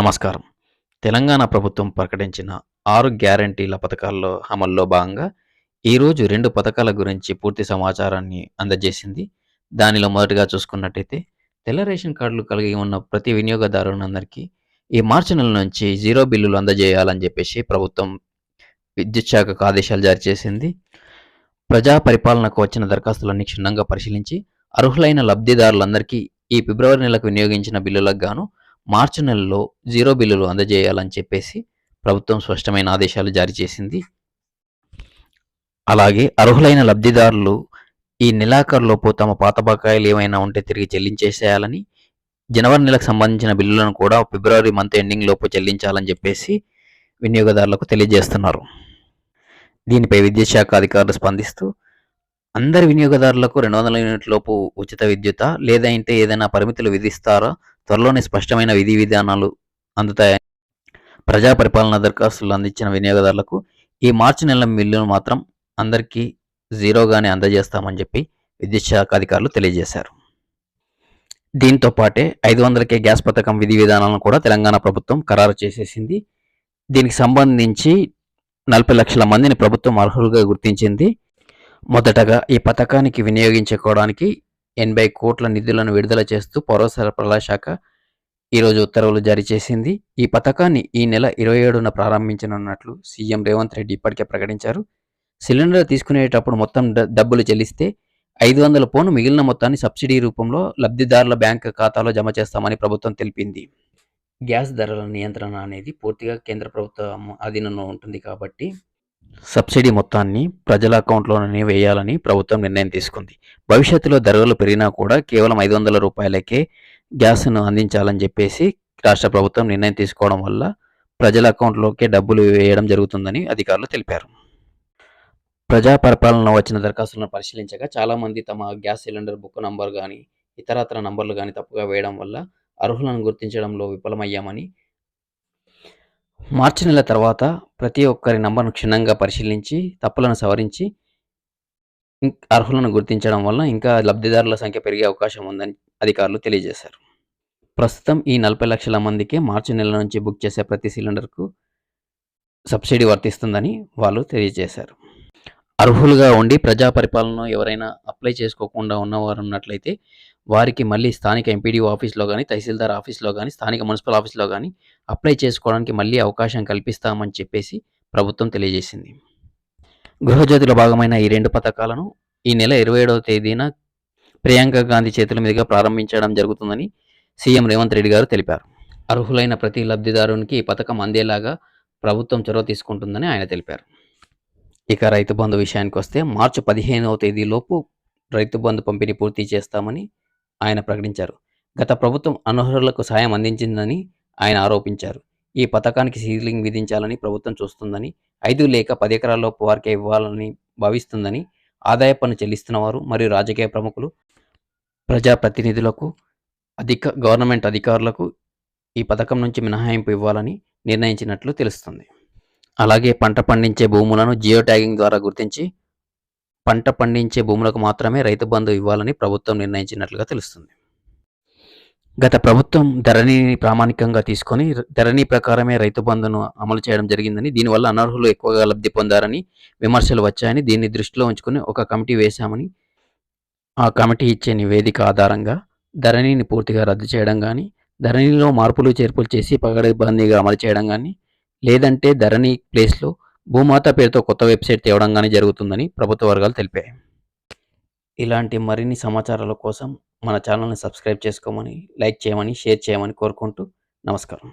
నమస్కారం. తెలంగాణ ప్రభుత్వం ప్రకటించిన ఆరు గ్యారంటీల పథకాల్లో అమల్లో భాగంగా ఈరోజు రెండు పథకాల గురించి పూర్తి సమాచారాన్ని అందజేసింది. దానిలో మొదటగా చూసుకున్నట్టయితే తెల్ల రేషన్ కార్డులు కలిగి ఉన్న ప్రతి వినియోగదారులందరికీ ఈ మార్చి నెల నుంచి జీరో బిల్లులు అందజేయాలని చెప్పేసి ప్రభుత్వం విద్యుత్ శాఖకు ఆదేశాలు జారీ చేసింది. ప్రజా పరిపాలనకు వచ్చిన దరఖాస్తులన్నీ క్షుణ్ణంగా పరిశీలించి అర్హులైన లబ్ధిదారులందరికీ ఈ ఫిబ్రవరి నెలకు వినియోగించిన బిల్లులకు గాను మార్చి నెలలో జీరో బిల్లులు అందజేయాలని చెప్పేసి ప్రభుత్వం స్పష్టమైన ఆదేశాలు జారీ చేసింది. అలాగే అర్హులైన లబ్ధిదారులు ఈ నెలాఖరులోపు తమ పాత బకాయిలు ఏమైనా ఉంటే తిరిగి చెల్లించేసేయాలని జనవరి నెలకు సంబంధించిన బిల్లులను కూడా ఫిబ్రవరి మంత్ ఎండింగ్ లోపు చెల్లించాలని చెప్పేసి వినియోగదారులకు తెలియజేస్తున్నారు. దీనిపై విద్యుత్ అధికారులు స్పందిస్తూ అందరి వినియోగదారులకు రెండు వందల యూనిట్ లోపు ఉచిత విద్యుత లేదా ఏదైనా పరిమితులు విధిస్తారా త్వరలోనే స్పష్టమైన విధి విధానాలు అందుతాయని ప్రజా పరిపాలన దరఖాస్తులు అందించిన వినియోగదారులకు ఈ మార్చి నెల బిల్లును మాత్రం అందరికీ జీరోగానే అందజేస్తామని చెప్పి విద్యుత్ శాఖ అధికారులు తెలియజేశారు. దీంతో పాటే ఐదు వందలకే గ్యాస్ పథకం విధి విధానాలను కూడా తెలంగాణ ప్రభుత్వం ఖరారు చేసేసింది. దీనికి సంబంధించి నలభై లక్షల మందిని ప్రభుత్వం అర్హులుగా గుర్తించింది. మొదటగా ఈ పథకానికి వినియోగించుకోవడానికి ఎనభై కోట్ల నిధులను విడుదల చేస్తూ పౌర సరఫరాల శాఖ ఈరోజు ఉత్తర్వులు జారీ చేసింది. ఈ పథకాన్ని ఈ నెల ఇరవై ఏడున ప్రారంభించనున్నట్లు సీఎం రేవంత్ రెడ్డి ఇప్పటికే ప్రకటించారు. సిలిండర్ తీసుకునేటప్పుడు మొత్తం డబ్బులు చెల్లిస్తే ఐదు వందల పోను మిగిలిన మొత్తాన్ని సబ్సిడీ రూపంలో లబ్ధిదారుల బ్యాంక్ ఖాతాలో జమ చేస్తామని ప్రభుత్వం తెలిపింది. గ్యాస్ ధరల నియంత్రణ అనేది పూర్తిగా కేంద్ర ప్రభుత్వం అధీనంలో ఉంటుంది కాబట్టి సబ్సిడీ మొత్తాన్ని ప్రజల అకౌంట్లోనే వేయాలని ప్రభుత్వం నిర్ణయం తీసుకుంది. భవిష్యత్తులో ధరలు పెరిగినా కూడా కేవలం ఐదు వందల రూపాయలకే గ్యాస్ను అందించాలని చెప్పేసి రాష్ట్ర ప్రభుత్వం నిర్ణయం తీసుకోవడం వల్ల ప్రజల అకౌంట్లోకే డబ్బులు వేయడం జరుగుతుందని అధికారులు తెలిపారు. ప్రజా పరిపాలన వచ్చిన దరఖాస్తులను పరిశీలించగా చాలామంది తమ గ్యాస్ సిలిండర్ బుక్ నంబర్ కానీ ఇతరత్ర నంబర్లు కానీ తప్పుగా వేయడం వల్ల అర్హులను గుర్తించడంలో విఫలమయ్యామని మార్చి నెల తర్వాత ప్రతి ఒక్కరి నంబర్ను క్షుణ్ణంగా పరిశీలించి తప్పులను సవరించి అర్హులను గుర్తించడం వల్ల ఇంకా లబ్ధిదారుల సంఖ్య పెరిగే అవకాశం ఉందని అధికారులు తెలియజేశారు. ప్రస్తుతం ఈ నలభై లక్షల మందికి మార్చి నెల నుంచి బుక్ చేసే ప్రతి సిలిండర్కు సబ్సిడీ వర్తిస్తుందని వాళ్ళు తెలియజేశారు. అర్హులుగా ఉండి ప్రజా పరిపాలన ఎవరైనా అప్లై చేసుకోకుండా ఉన్నవారు ఉన్నట్లయితే వారికి మళ్ళీ స్థానిక ఎంపీడీఓ ఆఫీస్లో కానీ తహసీల్దార్ ఆఫీస్లో కానీ స్థానిక మున్సిపల్ ఆఫీస్లో కానీ అప్లై చేసుకోవడానికి మళ్ళీ అవకాశం కల్పిస్తామని చెప్పేసి ప్రభుత్వం తెలియజేసింది. గృహజ్యోతిలో భాగమైన ఈ రెండు పథకాలను ఈ నెల ఇరవై ఏడవ తేదీన ప్రియాంక గాంధీ చేతుల మీదుగా ప్రారంభించడం జరుగుతుందని సీఎం రేవంత్ రెడ్డి గారు తెలిపారు. అర్హులైన ప్రతి లబ్ధిదారునికి ఈ పథకం అందేలాగా ప్రభుత్వం చొరవ తీసుకుంటుందని ఆయన తెలిపారు. ఇక రైతు బంధు విషయానికి వస్తే మార్చి పదిహేనవ తేదీలోపు రైతు బంధు పంపిణీ పూర్తి చేస్తామని ఆయన ప్రకటించారు. గత ప్రభుత్వం అనర్హులకు సాయం అందించిందని ఆయన ఆరోపించారు. ఈ పథకానికి సీలింగ్ విధించాలని ప్రభుత్వం చూస్తుందని ఐదు లేక పది ఎకరాల్లోపు వారికే ఇవ్వాలని భావిస్తుందని ఆదాయ పన్ను చెల్లిస్తున్నవారు మరియు రాజకీయ ప్రముఖులు ప్రజాప్రతినిధులకు అధిక గవర్నమెంట్ అధికారులకు ఈ పథకం నుంచి మినహాయింపు ఇవ్వాలని నిర్ణయించినట్లు తెలుస్తుంది. అలాగే పంట పండించే భూములను జియో ట్యాగింగ్ ద్వారా గుర్తించి పంట పండించే భూములకు మాత్రమే రైతు బంధు ఇవ్వాలని ప్రభుత్వం నిర్ణయించినట్లుగా తెలుస్తుంది. గత ప్రభుత్వం ధరణిని ప్రామాణికంగా తీసుకొని ధరణి ప్రకారమే రైతు బంధును అమలు చేయడం జరిగిందని దీనివల్ల అనర్హులు ఎక్కువగా లబ్ధి పొందారని విమర్శలు వచ్చాయని దీన్ని దృష్టిలో ఉంచుకుని ఒక కమిటీ వేశామని ఆ కమిటీ ఇచ్చే నివేదిక ఆధారంగా ధరణిని పూర్తిగా రద్దు చేయడం కానీ ధరణిలో మార్పులు చేర్పులు చేసి పగడబందీగా అమలు చేయడం కానీ లేదంటే ధరణి ప్లేస్లో భూమాత పేరుతో కొత్త వెబ్సైట్ తేవడంగానే జరుగుతుందని ప్రభుత్వ వర్గాలు తెలిపాయి. ఇలాంటి మరిన్ని సమాచారాల కోసం మన ఛానల్ని సబ్స్క్రైబ్ చేసుకోమని లైక్ చేయమని షేర్ చేయమని కోరుకుంటూ నమస్కారం.